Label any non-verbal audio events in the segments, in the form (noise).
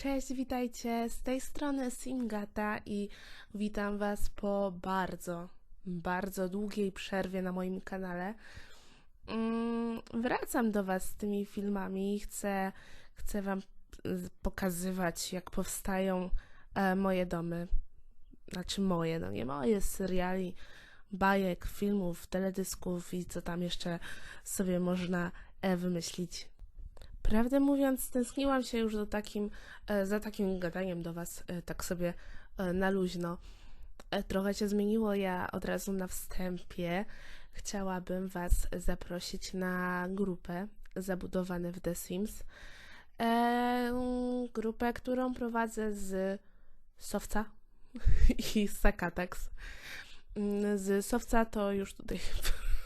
Cześć, witajcie. Z tej strony Singata i witam Was po bardzo, bardzo długiej przerwie na moim kanale. Mm, Wracam do Was z tymi filmami i chcę, chcę Wam pokazywać, jak powstają e, moje domy. Znaczy moje, no nie moje, seriali, bajek, filmów, teledysków i co tam jeszcze sobie można e, wymyślić. Prawdę mówiąc, tęskniłam się już do takim, e, za takim gadaniem do Was, e, tak sobie e, na luźno. Trochę się zmieniło. Ja od razu na wstępie chciałabym Was zaprosić na grupę zabudowane w The Sims. Grupę, którą prowadzę z Sowca (laughs) i Sakatax. Mm, Z Sowca to już tutaj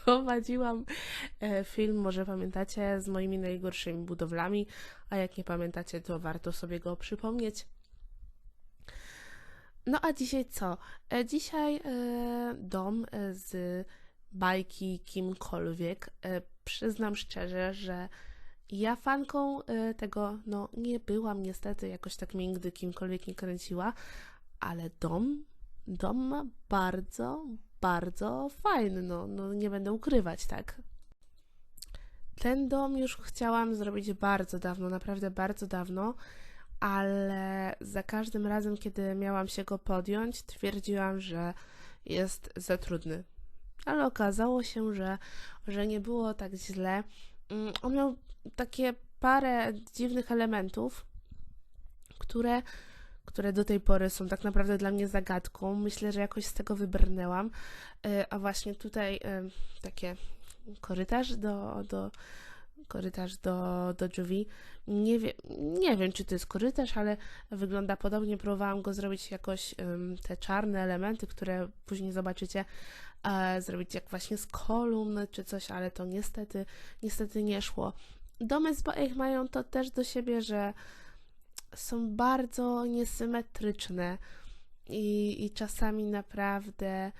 prowadziłam e, film, może pamiętacie, z moimi najgorszymi budowlami, a jak nie pamiętacie, to warto sobie go przypomnieć. No a dzisiaj co? E, Dzisiaj e, dom z bajki kimkolwiek. Przyznam szczerze, że ja fanką tego no nie byłam niestety, jakoś tak mnie nigdy kimkolwiek nie kręciła, ale dom, dom ma bardzo, bardzo fajny, no, no nie będę ukrywać, tak? Ten dom już chciałam zrobić bardzo dawno, naprawdę bardzo dawno, ale za każdym razem, kiedy miałam się go podjąć, twierdziłam, że jest za trudny. Ale okazało się, że, że nie było tak źle. Mm, On miał takie parę dziwnych elementów, które, które do tej pory są tak naprawdę dla mnie zagadką. Myślę, że jakoś z tego wybrnęłam. E, A właśnie tutaj e, takie korytarz do, do korytarz do, do drzwi. Nie, wie, nie wiem, czy to jest korytarz, ale wygląda podobnie. Próbowałam go zrobić jakoś te czarne elementy, które później zobaczycie, e, zrobić jak właśnie z kolumn czy coś, ale to niestety, niestety nie szło. Domy z bajek mają to też do siebie, że są bardzo niesymetryczne i, i czasami naprawdę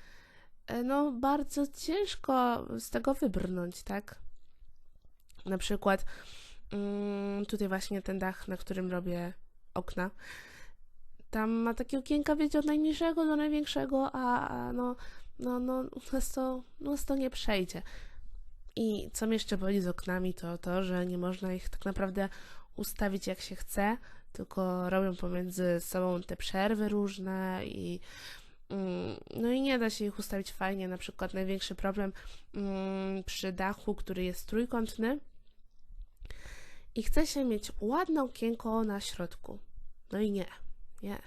e, no bardzo ciężko z tego wybrnąć, tak? Na przykład mm, tutaj właśnie ten dach, na którym robię okna. Tam ma takie okienka, wiecie, od najmniejszego do największego, a, a no, no, no, u nas to, u nas to nie przejdzie. I co mnie jeszcze boli z oknami, to to, że nie można ich tak naprawdę ustawić jak się chce, tylko robią pomiędzy sobą te przerwy różne i mm, no i nie da się ich ustawić fajnie. Na przykład największy problem mm, przy dachu, który jest trójkątny i chce się mieć ładne okienko na środku. No i nie, nie.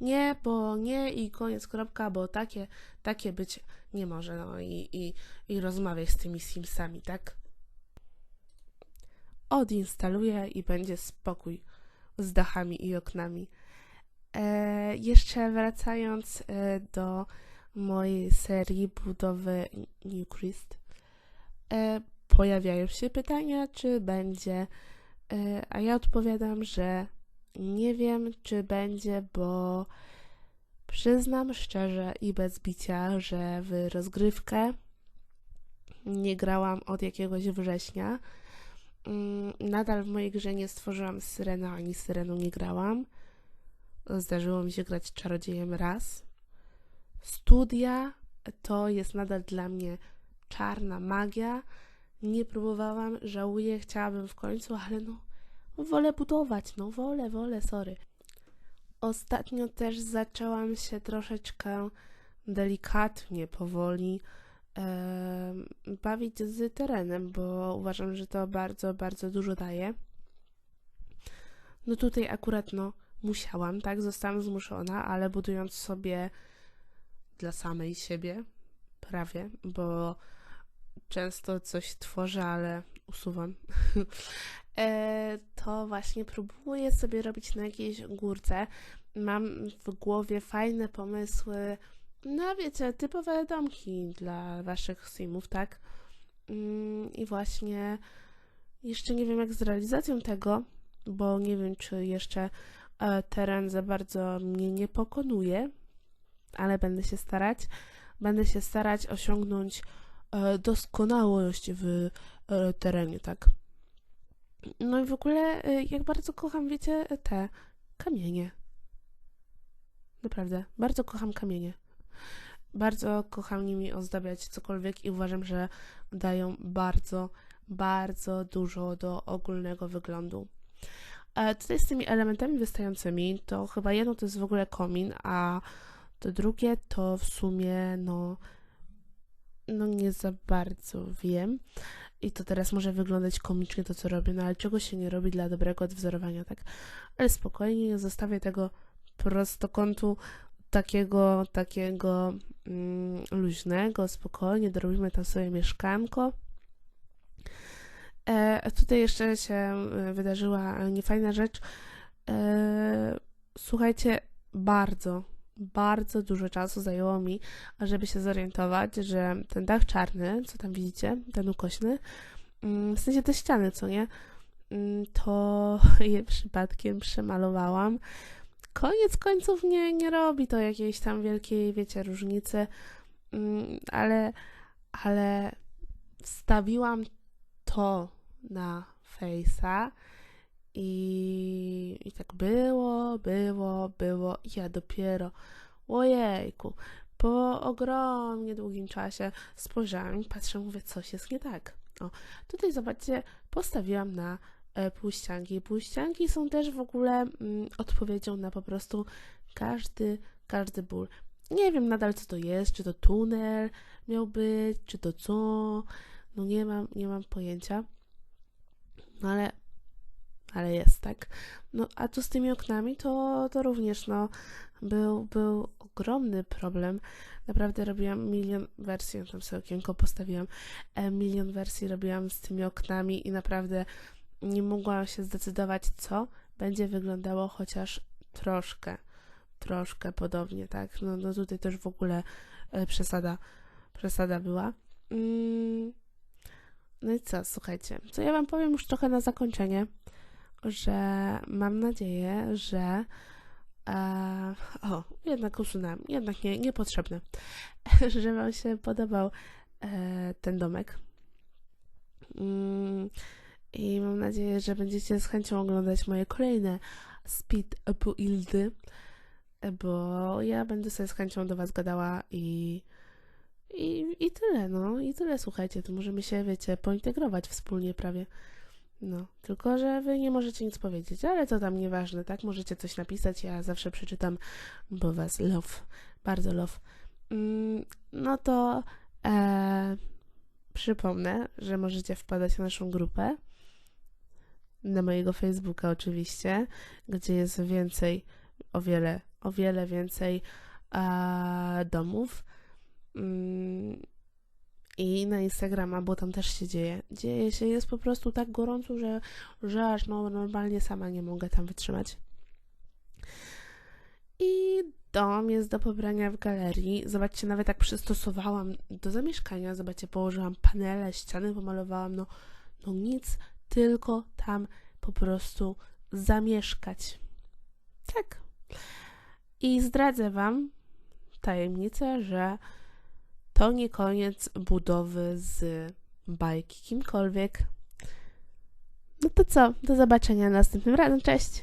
Nie, bo nie i koniec, kropka, bo takie, takie być nie może. No i, i, i rozmawiaj z tymi Simsami, tak? Odinstaluję i będzie spokój z dachami i oknami. E, jeszcze wracając e, do mojej serii budowy New Christ, e, pojawiają się pytania, czy będzie, e, a ja odpowiadam, że nie wiem, czy będzie, bo przyznam szczerze i bez bicia, że w rozgrywkę nie grałam od jakiegoś września. Mm, Nadal w mojej grze nie stworzyłam syrena, ani syrenu nie grałam. Zdarzyło mi się grać czarodziejem raz. Studia to jest nadal dla mnie czarna magia. Nie próbowałam, żałuję, chciałabym w końcu, ale no, wolę budować, no wolę, wolę, sorry. Ostatnio też zaczęłam się troszeczkę delikatnie, powoli bawić z terenem, bo uważam, że to bardzo, bardzo dużo daje. No tutaj akurat no musiałam, tak, zostałam zmuszona, ale budując sobie dla samej siebie, prawie, bo często coś tworzę, ale usuwam. (laughs) e, to właśnie próbuję sobie robić na jakiejś górce. Mam w głowie fajne pomysły, no wiecie, typowe domki dla waszych simów, tak? Mm, I właśnie jeszcze nie wiem jak z realizacją tego, bo nie wiem, czy jeszcze e, teren za bardzo mnie nie pokonuje, ale będę się starać. Będę się starać osiągnąć e, doskonałość w e, terenie, tak? No i w ogóle, jak bardzo kocham, wiecie, te kamienie. Naprawdę, bardzo kocham kamienie. Bardzo kocham nimi ozdabiać cokolwiek i uważam, że dają bardzo, bardzo dużo do ogólnego wyglądu. E, tutaj z tymi elementami wystającymi, to chyba jedno to jest w ogóle komin, a to drugie to w sumie, no, no nie za bardzo wiem. I to teraz może wyglądać komicznie to, co robię, no ale czego się nie robi dla dobrego odwzorowania, tak? Ale spokojnie, nie zostawię tego prostokątu takiego, takiego mm, luźnego, spokojnie, dorobimy tam sobie mieszkanko. E, tutaj jeszcze się e, wydarzyła niefajna rzecz. E, słuchajcie, bardzo, bardzo dużo czasu zajęło mi, żeby się zorientować, że ten dach czarny, co tam widzicie, ten ukośny, mm, w sensie te ściany, co nie, mm, to (laughs) je przypadkiem przemalowałam. Koniec końców nie, nie robi to jakiejś tam wielkiej, wiecie, różnicy, mm, ale, ale wstawiłam to na Face'a i, i tak było, było, było. I ja dopiero, ojejku, po ogromnie długim czasie spojrzałam i patrzę, mówię, coś jest nie tak. O, tutaj zobaczcie, postawiłam na półścianki. Półścianki są też w ogóle mm, odpowiedzią na po prostu każdy, każdy ból. Nie wiem nadal, co to jest, czy to tunel miał być, czy to co, no nie mam, nie mam pojęcia. No ale, ale jest, tak? No a tu z tymi oknami to, to również, no, był, był ogromny problem. Naprawdę robiłam milion wersji, tam sobie okienko postawiłam, e, milion wersji robiłam z tymi oknami i naprawdę nie mogłam się zdecydować, co będzie wyglądało chociaż troszkę, troszkę podobnie, tak? No, no tutaj też w ogóle e, przesada, przesada była. Mm. No i co, słuchajcie, co ja Wam powiem już trochę na zakończenie, że mam nadzieję, że e, o, jednak usunęłam, jednak nie, niepotrzebne, (laughs) że Wam się podobał e, ten domek. Mm, I mam nadzieję, że będziecie z chęcią oglądać moje kolejne speed buildy, bo ja będę sobie z chęcią do Was gadała i i, I tyle, no. I tyle, słuchajcie, to możemy się, wiecie, pointegrować wspólnie prawie. No, tylko, że wy nie możecie nic powiedzieć, ale to tam nieważne, tak? Możecie coś napisać, ja zawsze przeczytam, bo was love, bardzo love. Mm, no to e, przypomnę, że możecie wpadać na naszą grupę, na mojego Facebooka oczywiście, gdzie jest więcej, o wiele, o wiele więcej domów Mm, i na Instagrama, bo tam też się dzieje. Dzieje się, jest po prostu tak gorąco, że, że aż no, normalnie sama nie mogę tam wytrzymać. I dom jest do pobrania w galerii. Zobaczcie, nawet jak przystosowałam do zamieszkania, zobaczcie, położyłam panele, ściany pomalowałam, no, no nic, tylko tam po prostu zamieszkać. Tak. I zdradzę Wam tajemnicę, że to nie koniec budowy z bajki kimkolwiek. No to co? Do zobaczenia następnym razem. Cześć!